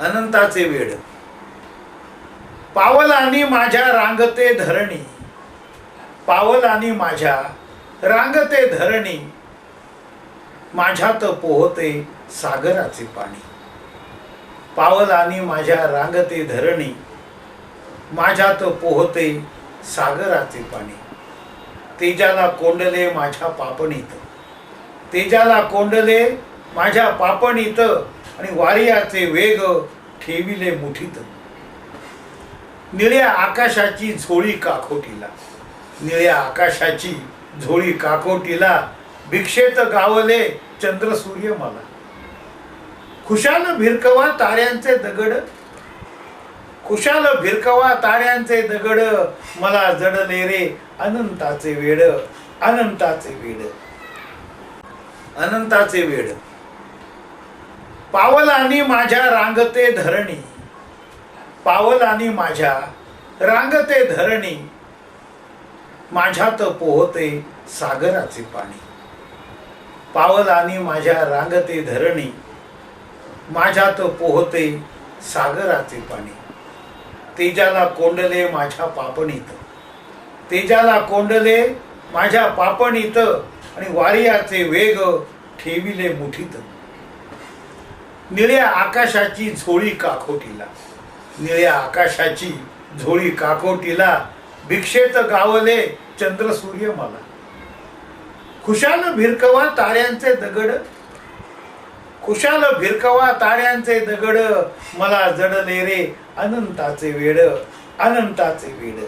अनंताचे वेड. पावल आणि माझ्या रांगते धरणी. पावल आणि माझ्या रांगते धरणी. माझ्यात पोहते सागराचे पाणी. पावल आणि माझ्या रांगते धरणी. माझ्यात पोहते सागराचे पाणी. तेजाला कोंडले माझ्या पापणीत. तेजाला कोंडले माझ्या पापणीत. आणि वारियाचे वेग ठेविले मुठीत. निळ्या आकाशाची झोळी काखोटीला निळ्या आकाशाची झोळी काकोटीला भिक्षेत गावले चंद्र सूर्य मला. खुशाल भिरकवा ताऱ्यांचे दगड. खुशाल भिरकवा ताऱ्यांचे दगड. मला जडले रे अनंताचे वेड. अनंताचे वेड. अनंताचे वेड. पावलानी माझ्या रांगते धरणी. पावलानी माझ्या रांगते धरणी. माझ्यात पोहते सागराचे पाणी. पावलानी माझ्या रांगते धरणी. माझ्यात पोहते सागराचे पाणी. तेजाला कोंडले माझ्या पापणीत. तेजाला कोंडले माझ्या पापणीत आणि वारियाचे वेग ठेविले मुठीत. निळ्या आकाशाची झोळी काखोटीला निळ्या आकाशाची झोळी काकोटीला भिक्षेत गावले चंद्र सूर्य मला. खुशाल भिरकवा ताऱ्यांचे दगड. खुशाल भिरकवा ताऱ्यांचे दगड. मला जडले रे अनंताचे वेड अनंताचे वेड.